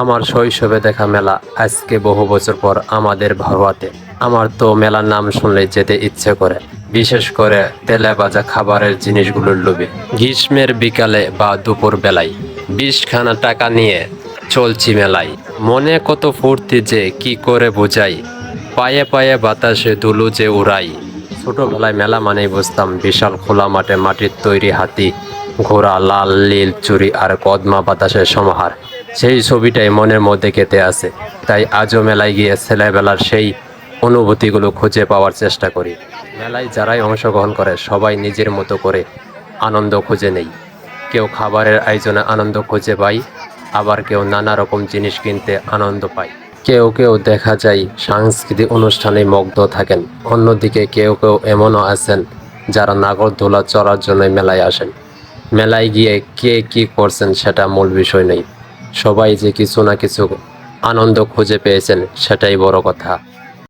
আমার শৈশবে দেখা মেলা আজকে বহু বছর পর আমাদের ভারোয়াতে আমার তো মেলার নাম শুনলে যেতে ইচ্ছে করে, বিশেষ করে তেলে ভাজা খাবারের জিনিসগুলোর লোভে। গ্রীষ্মের বিকালে বা দুপুর বেলায় বিশখানা টাকা নিয়ে চলছি মেলায়। মনে কত ফুর্তি যে কি করে বোঝাই, পায়ে পায়ে বাতাসে দুলু যে উড়াই। ছোটবেলায় মেলা মানেই বুঝতাম বিশাল খোলা মাঠে মাটির তৈরি হাতি, ঘোড়া, লাল, নীল, চুরি আর কদমা বাতাসের সমাহার। সেই ছবিটাই মনের মধ্যে কেটে আছে। তাই আজও মেলায় গিয়ে ছেলেবেলার সেই অনুভূতিগুলো খুঁজে পাওয়ার চেষ্টা করি। মেলায় যারাই অংশগ্রহণ করে, সবাই নিজের মতো করে আনন্দ খুঁজে নেই। কেউ খাবারের আয়োজনে আনন্দ খুঁজে পায়, আবার কেউ নানা রকম জিনিস কিনতে আনন্দ পায়। কেউ কেউ দেখা যায় সাংস্কৃতিক অনুষ্ঠানে মুগ্ধ থাকেন, অন্যদিকে কেউ কেউ এমনও আছেন যারা নাগরদোলা চড়ার জন্য মেলায় আসেন। মেলায় গিয়ে কে কি করছেন সেটা মূল বিষয় নেই। সবাই যে কিছু না কিছু আনন্দ খুঁজে পেয়েছেন সেটাই বড় কথা।